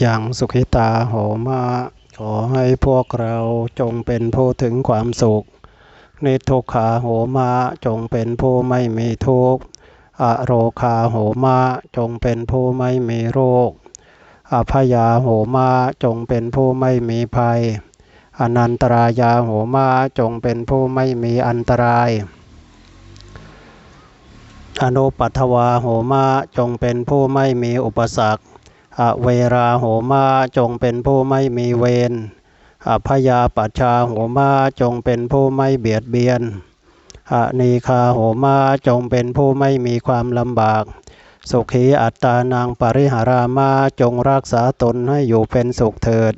อย่างสุขิตาโหมา ขอให้พวกเราจงเป็นผู้ถึงความสุข นิทุขาโหมาจงเป็นผู้ไม่มีทุกข์อโรคาโหมาจงเป็นผู้ไม่มีโรค อภยาโหมาจงเป็นผู้ไม่มีภัย อนันตรายาโหมาจงเป็นผู้ไม่มีอันตราย อนุปัทวาโหมาจงเป็นผู้ไม่มีอุปสรรค อเวราโหมาจงเป็นผู้ไม่มีเวรอพยาปัชชาโหมาจงเป็นผู้ไม่เบียดเบียนอนีคาโหมาจงเป็นผู้ไม่มีความลำบาก สุขีอัตตานางปริหารามาจงรักษาตนให้อยู่เป็นสุขเถิด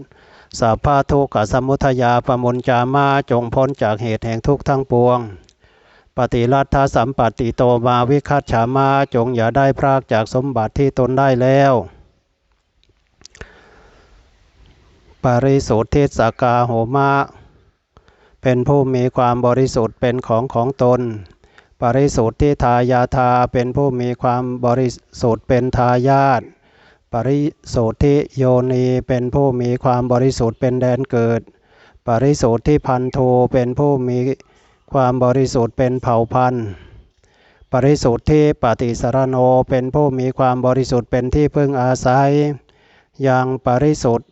สัพพะทุกขสมุทยาปมุญจามาจงพ้นจากเหตุแห่งทุกข์ทั้งปวง ปฏิรัตถสัมปติโตมาวิคัตฉามาจงอย่าได้พรากจากสมบัติที่ตนได้แล้ว ปริสุทธิสกาโหมะ เป็นผู้มีความบริสุทธิ์เป็นของของตน ปริสุทธิทายาทาเป็นผู้มีความบริสุทธิ์เป็นทายาท ปริสุทธิโยนีเป็นผู้มีความบริสุทธิ์เป็นแดนเกิด ปริสุทธิพันโทเป็นผู้มีความบริสุทธิ์เป็นเผ่าพันธุ์ ปริสุทธิปฏิสารโนเป็นผู้มีความบริสุทธิ์เป็นที่พึ่งอาศัย ยังปริสุทธิ์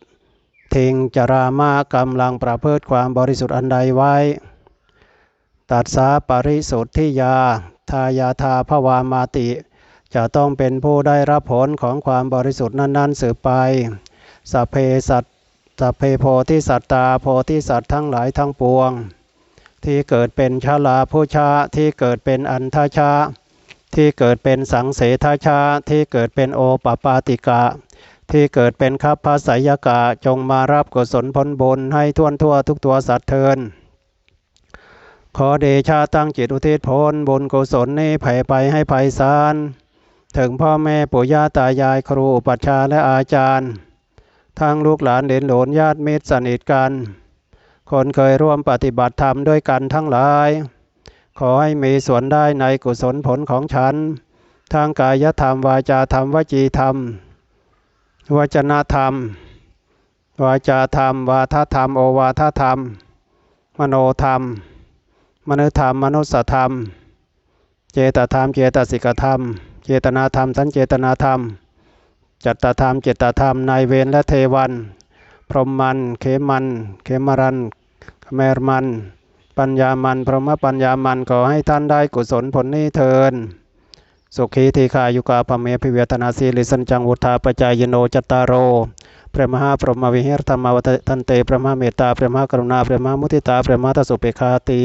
ทิงจรามากำลังประพฤติความบริสุทธิ์อันใดไว้ ตัดสาปริสุทธิยา ทายาทาภวามาติ จะต้องเป็นผู้ได้รับผลของความบริสุทธิ์นั้น ๆ สืบไปสัพเพสัตสัพเพโพธิสัตตาโพธิสัตว์ทั้งหลายทั้งปวง ที่เกิดเป็นชาลาผู้ชาที่เกิดเป็นอันทชาที่เกิดเป็นสังเสทชาที่เกิดเป็นโอปปาติกะ ที่เกิดเป็นคัพพสยกะจงมารับกุศลผลบุญให้ทั่วทั่วทุกตัวสัตว์เทินขอเดชาตั้งจิตอุทิศผลบุญกุศลนี้ไผ่ไปให้ไพศาลถึงพ่อแม่ปู่ย่าตายายครูอุปัชาและอาจารย์ทั้งลูกหลานเด่นหลนญาติมิตรสนิทกัน คนเคยร่วมปฏิบัติธรรมด้วยกันทั้งหลาย ขอให้มีส่วนได้ในกุศลผลของฉัน ทางกายธรรมวาจาธรรมวจีธรรม วจนธรรม วาจาธรรม วาทธรรม โอวาทธรรม มโนธรรม มนุธรรม มนุสธรรม เจตธรรม เจตสิกธรรม เจตนาธรรม สัญเจตนาธรรม จัตตธรรม เจตธรรม นายเวรและเทวัน พรหมมัน เขมัน เขมรันขมรมัน ปัญญามัน พรหมปัญญามัน ขอให้ท่านได้กุศลผลนี้เทิน สุขีทีขายุกาพเมพิเวทนาสีลิสันจังวุธาปจายโนจตารโรพระมหาพรหมวิหารธรรมวัตันเตพระมหาเมตตาพระมหากรุณาพระมหามุทิตาพระมหาตสุเปคาติ